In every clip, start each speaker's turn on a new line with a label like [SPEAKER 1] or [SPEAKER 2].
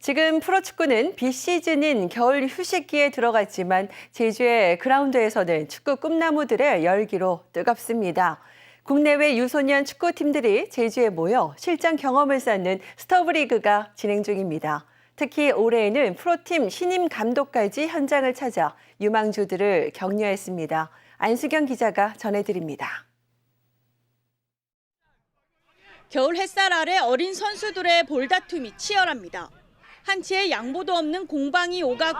[SPEAKER 1] 지금 프로축구는 비시즌인 겨울 휴식기에 들어갔지만 제주의 그라운드에서는 축구 꿈나무들의 열기로 뜨겁습니다. 국내외 유소년 축구팀들이 제주에 모여 실전 경험을 쌓는 스터브리그가 진행 중입니다. 특히 올해에는 프로팀 신임 감독까지 현장을 찾아 유망주들을 격려했습니다. 안수경 기자가 전해드립니다.
[SPEAKER 2] 겨울 햇살 아래 어린 선수들의 볼다툼이 치열합니다. 한치의 양보도 없는 공방이 오가고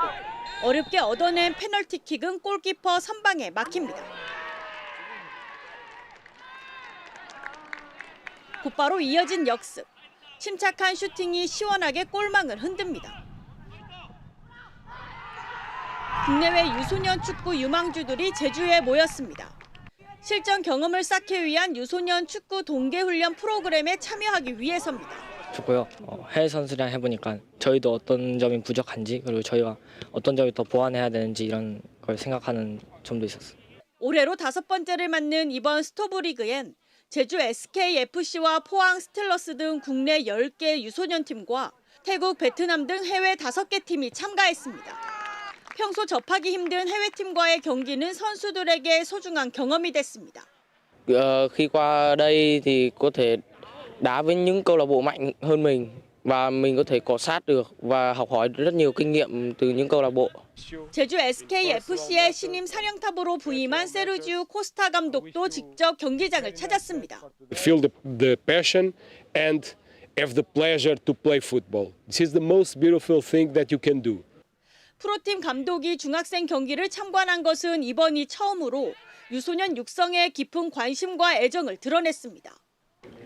[SPEAKER 2] 어렵게 얻어낸 페널티킥은 골키퍼 선방에 막힙니다. 곧바로 이어진 역습. 침착한 슈팅이 시원하게 골망을 흔듭니다. 국내외 유소년 축구 유망주들이 제주에 모였습니다. 실전 경험을 쌓기 위한 유소년 축구 동계훈련 프로그램에 참여하기 위해서입니다.
[SPEAKER 3] 좋고요. 어, 해외 선수랑 해보니까 저희도 어떤 점이 부족한지 그리고 저희가 어떤 점이 더 보완해야 되는지 이런 걸 생각하는 점도 있었어요.
[SPEAKER 2] 올해로 다섯 번째를 맞는 이번 스토브리그엔 제주 SKFC와 포항 스틸러스 등 국내 10개 유소년 팀과 태국, 베트남 등 해외 5개 팀이 참가했습니다. 평소 접하기 힘든 해외팀과의 경기는 선수들에게 소중한 경험이 됐습니다.
[SPEAKER 4] Ờ, khi qua đây thì có thể đá với những câu lạc bộ mạnh hơn mình và mình có thể cọ sát được và học hỏi rất nhiều kinh nghiệm từ những câu lạc bộ.
[SPEAKER 2] 제주 SKFC의 신임 사령탑으로 부임한 세르지우 코스타 감독도 직접 경기장을 찾았습니다.
[SPEAKER 5] feel the, the passion and have the pleasure to play football. This is the most beautiful thing that you can do.
[SPEAKER 2] 프로팀 감독이 중학생 경기를 참관한 것은 이번이 처음으로 유소년 육성에 깊은 관심과 애정을 드러냈습니다.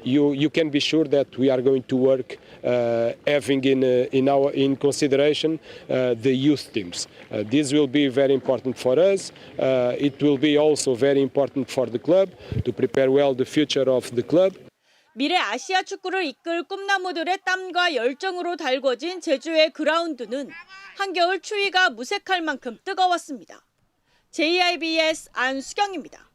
[SPEAKER 5] You, you can be sure that we are going to work uh, having in, uh, in, our, in consideration uh, the youth teams. Uh, this will be very important for us. Uh, it will be also very important for the club to prepare well the future of the club.
[SPEAKER 2] 미래 아시아 축구를 이끌 꿈나무들의 땀과 열정으로 달궈진 제주의 그라운드는 한겨울 추위가 무색할 만큼 뜨거웠습니다. JIBS 안수경입니다.